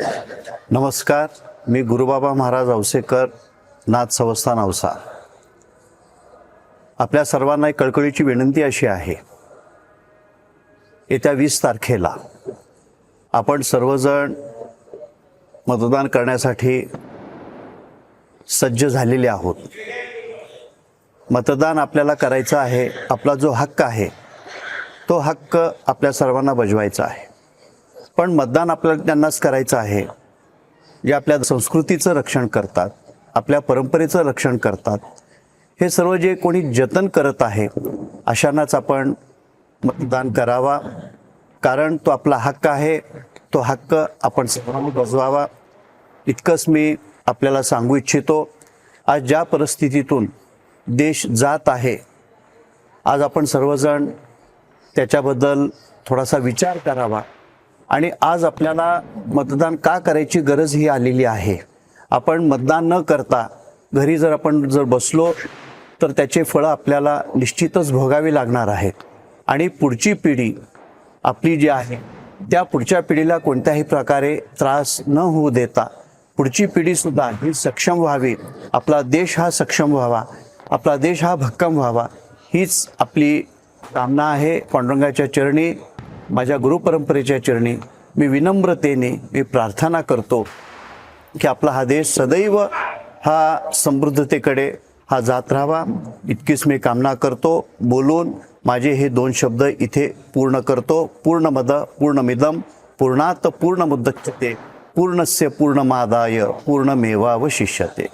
नमस्कार मी गुरुबाबा महाराज औसेकर नाथ संस्थान औसा आपल्या सर्वांना एक कळकळीची विनंती अशी आहे. येत्या वीस तारखेला आपण सर्वजण मतदान करण्यासाठी सज्ज झालेले आहोत. मतदान आपल्याला करायचं आहे आपला जो हक्क आहे तो हक्क आपल्या सर्वांना बजवायचा आहे. पण मतदान आपल्याला त्यांनाच करायचं आहे. जे आपल्या संस्कृतीचं रक्षण करतात आपल्या परंपरेचं रक्षण करतात हे सर्व जे कोणी जतन करत आहे अशांनाच आपण मतदान करावा. कारण तो आपला हक्क आहे तो हक्क आपण सर्वांनी बजवावा. इतकंच मी आपल्याला सांगू इच्छितो आज ज्या परिस्थितीतून देश जात आहे आज आपण सर्वजण त्याच्याबद्दल थोडासा विचार करावा. आणि आज आपल्याला मतदान का करायची गरज ही आलेली आहे? आपण मतदान न करता घरी जर आपण जर बसलो तर त्याचे फळं आपल्याला निश्चितच भोगावी लागणार आहेत. आणि पुढची पिढी आपली जी आहे त्या पुढच्या पिढीला कोणत्याही प्रकारे त्रास न होऊ देता पुढची पिढीसुद्धा ही सक्षम व्हावी. आपला देश हा सक्षम व्हावा. आपला देश हा भक्कम व्हावा. हीच आपली कामना आहे. पांडुरंगाच्या चरणी माझ्या गुरुपरंपरेच्या चरणी मी विनम्रतेने मी प्रार्थना करतो की आपला हा देश सदैव हा समृद्धतेकडे हा जात राहावा. इतकीच मी कामना करतो. बोलून माझे हे दोन शब्द इथे पूर्ण करतो. पूर्ण मद पूर्णमिदम पूर्णात पूर्ण मुद्दते पूर्णस्य पूर्णमादाय पूर्णमेवावशिष्यते.